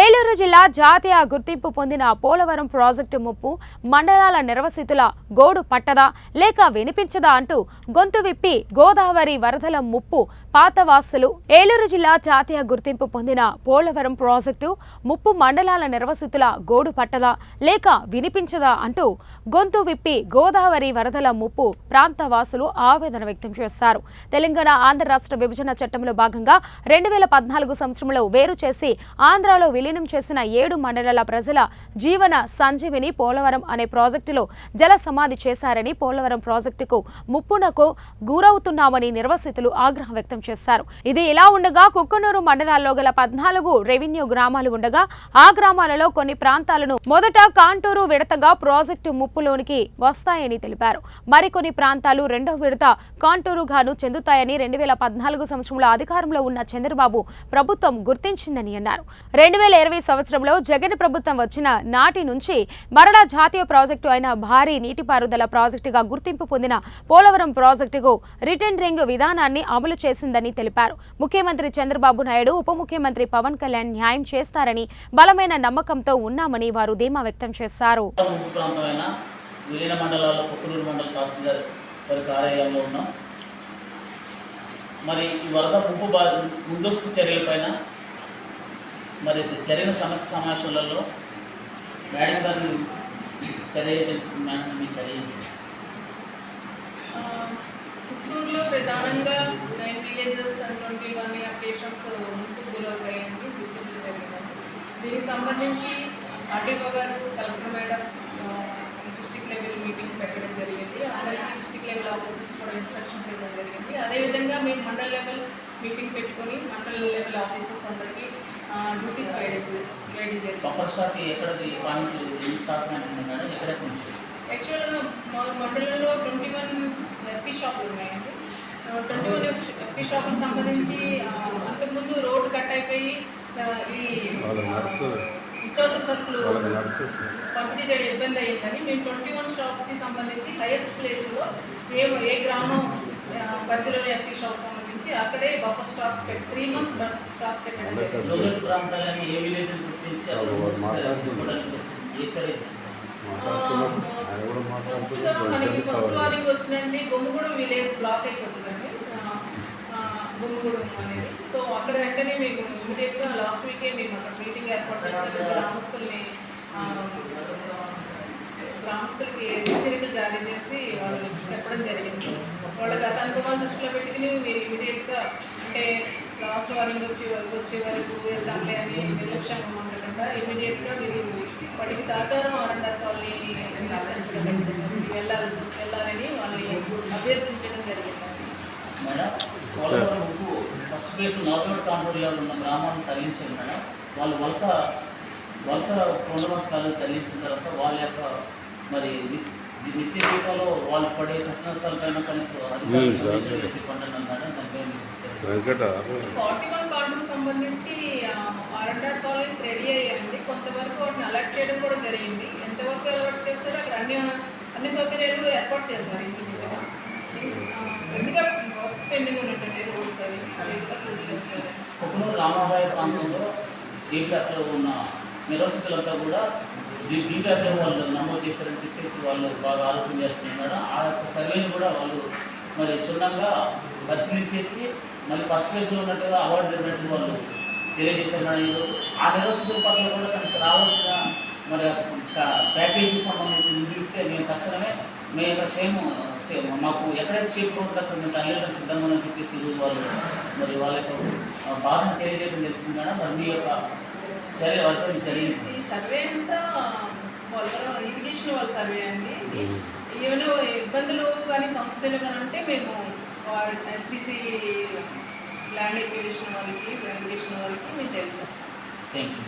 ఏలూరు జిల్లా జాతీయ గుర్తింపు పొందిన పోలవరం ప్రాజెక్టు ముప్పు మండలాల నిర్వసితుల గోడు పట్టదా లేక వినిపించదా అంటూ గొంతు విప్పి గోదావరి వరదల ముప్పు పాతవాసులు ఏలూరు జిల్లా జాతీయ గుర్తింపు పొందిన పోలవరం ప్రాజెక్టు ముప్పు మండలాల నిర్వసితుల గోడు పట్టదా లేక వినిపించదా అంటూ గొంతు విప్పి గోదావరి వరదల ముప్పు ప్రాంతవాసులు ఆవేదన వ్యక్తం చేశారు. తెలంగాణ ఆంధ్ర రాష్ట్ర విభజన చట్టంలో భాగంగా రెండు వేల పద్నాలుగు సంవత్సరంలో వేరు చేసి ఆంధ్రలో విలీనం చేసిన ఏడు మండలాల ప్రజల జీవన సంజీవిని పోలవరం అనే ప్రాజెక్టులో జల సమాధి చేశారని పోలవరం ప్రాజెక్టుకు ముప్పునకు గురవుతున్నామని నిర్వసితులు ఆగ్రహం వ్యక్తం చేశారు. ఇది ఇలా ఉండగా కుక్కనూరు మండలాల్లో గల పద్నాలుగు రెవెన్యూ గ్రామాలు ఉండగా ఆ గ్రామాలలో కొన్ని ప్రాంతాలను మొదట కాంటూరు విడతగా ప్రాజెక్టు ముప్పులోనికి వస్తాయని తెలిపారు. మరికొన్ని ప్రాంతాలు రెండో విడత కాంటూరు గాను చెందుతాయని రెండు వేల పద్నాలుగు సంవత్సరంలో అధికారంలో ఉన్న చంద్రబాబు ప్రభుత్వం గుర్తించిందని అన్నారు. రెండు వేల ఇరవై సంవత్సరంలో జగన్ ప్రభుత్వం వచ్చిన నాటి నుంచి మరలా జాతీయ ప్రాజెక్టు అయిన భారీ నీటిపారుదల ప్రాజెక్టుగా గుర్తింపు పొందిన పోలవరం ప్రాజెక్టుకు రిటర్న్ విధానాన్ని అమలు చేసిందని తెలిపారు. ముఖ్యమంత్రి చంద్రబాబు నాయుడు ఉప ముఖ్యమంత్రి పవన్ కళ్యాణ్ న్యాయం చేస్తారని బలమైన నమ్మకంతో ఉన్నామని వారు ధీమా వ్యక్తం చేశారు. మరి ఈ వరద ముందస్తు చర్యలపైన మరి జరిగిన సమస్య సమావేశాలలో మేడం గారిని చర్య మేడం మీ చర్య చిత్తూరులో ప్రధానంగా nine villages and twenty updations ముందుకు గురవుతాయండి గుర్తింపు జరిగింది దీనికి సంబంధించి RTO garu collector madam district level meeting పెట్టడం జరిగింది. అందరికీ డిస్టిక్ లెవెల్ ఆఫీసెస్ కూడా ఇన్స్ట్రక్షన్స్ ఇవ్వడం జరిగింది. అదేవిధంగా మేము మండల్ లెవెల్ మీటింగ్ పెట్టుకొని మండల్ లెవెల్ ఆఫీసెస్ అందరికీ పాయింట్ నుంచి? యాక్చువల్గా మా మండలంలో ట్వంటీ వన్ ఎఫ్పీ షాపులు ఉన్నాయండి ట్వంటీ వన్ ఎఫ్పీ షాపులకు సంబంధించి అంతకుముందు రోడ్డు కట్ అయిపోయి ఈ నిత్యావసర సరుకులు పంపిణీ చేయడం ఇబ్బంది అయ్యిందని మేము ట్వంటీ వన్ షాప్స్కి సంబంధించి హైయెస్ట్ ప్లేస్లో ఏ ఏ గ్రామం ఆ, పరిధిలోని ఎఫ్పీ సంబంధించి అక్కడే బఫర్ స్టాక్స్ పెట్టి త్రీ మంత్స్ బఫర్ స్టాక్ పెట్టడం లోకల్ ప్రాంతాలని ఏ విలేజ్ గుర్తించి మనకి ఫస్ట్ వార్నింగ్ వచ్చిందండి గుమ్మగూడెం విలేజ్ బ్లాక్ అయిపోతుందండి. గుమ్మగూడెం అనేది. సో అక్కడ వెంటనే మేము ఇమీడియట్గా లాస్ట్ వీకే మేము అక్కడ మీటింగ్ ఏర్పాటు చేసి గ్రామస్తుల్ని సంస్థకి హెచ్చరిక జారీ చేసి వాళ్ళు చెప్పడం జరిగింది. వాళ్ళ గత అనుభవాలు దృష్టిలో పెట్టుకుని మీరు ఇమీడియట్గా అంటే లాస్ట్ వార్నింగ్ వచ్చి వచ్చే వరకు వెళ్తాంలే అని నిర్లక్ష్యంగా ఉండకుండా ఇమీడియట్గా మీరు వాటికి తాచారం ఆరండార్ కాలనీ వెళ్ళాలి వెళ్ళాలని వాళ్ళని అభ్యర్థించడం జరిగింది. మేడం పోలవరం ఉప్పు ఫస్ట్ ప్లేస్ నార్మల్ కాంపౌండ్లో ఉన్న గ్రామాలను తరలించారు మేడం. వాళ్ళు వలస వలస పునర్వసకాలను తరలించిన తర్వాత వాళ్ళ యొక్క మరి నిత్య జీవితంలో వాళ్ళు పడే కష్ట మీకు తెలియదు. వెంకట. ఫార్టీ వన్ కాంట్కు సంబంధించి ఆర్ఎండ్ఆర్ కాలేజ్ రెడీ అయ్యాయండి కొంతవరకు వాటిని అలర్ట్ చేయడం కూడా జరిగింది. ఎంతవరకు అలర్ట్ చేస్తారో అక్కడ అన్ని అన్ని సౌకర్యాలు ఏర్పాటు చేస్తారు ఇంచుమించుగా. ఎందుకంటే వర్క్స్ పెండింగ్ ఉన్నటువంటి రోడ్స్ అవి అవి కూడా క్లోజ్ చేస్తారు. రామాబాయి ప్రాంతంలో దీపాకలో ఉన్న నిరసకులంతా కూడా దీ- దీపాకలో వాళ్ళు నమోదు చేశారని చెప్పేసి వాళ్ళు బాగా ఆలోచన చేస్తున్నారు మేడం ఆ యొక్క సర్వేని కూడా వాళ్ళు మరి క్షుణ్ణంగా పరిశీలించేసి మళ్ళీ ఫస్ట్ ఫేజ్లో ఉన్నట్టుగా అవార్డు జరిగినట్టు వాళ్ళు తెలియజేశారు మేడం ఆ నిరసకుల పట్ల కూడా కనుక రావాల్సిన మరి ప్యాకేజీకి సంబంధించి నిధులు మేము తక్షణమే మేము ఇక్కడ క్షేమ సేమ్ మాకు ఎక్కడైతే సేఫ్ రోడ్ అక్కడ మేము తల్లిదండ్రులు సిద్ధంగా చెప్పేసి ఈరోజు వాళ్ళు మరి వాళ్ళ యొక్క బాధను తెలియజేయడం తెలిసింది మేడం మరి మీ యొక్క మీ చర్య ఏంటి? ఈ సర్వే అంతా వాళ్ళ ఇరిగేషన్ వాళ్ళ సర్వే అండి. ఏమైనా ఇబ్బందులు కానీ సమస్యలు కానీ ఉంటే మేము ఎస్పీసీ ల్యాండ్ ఎక్విజిషన్ వాళ్ళకి ఇరిగేషన్ వాళ్ళకి మేము తెలియజేస్తాం. Thank you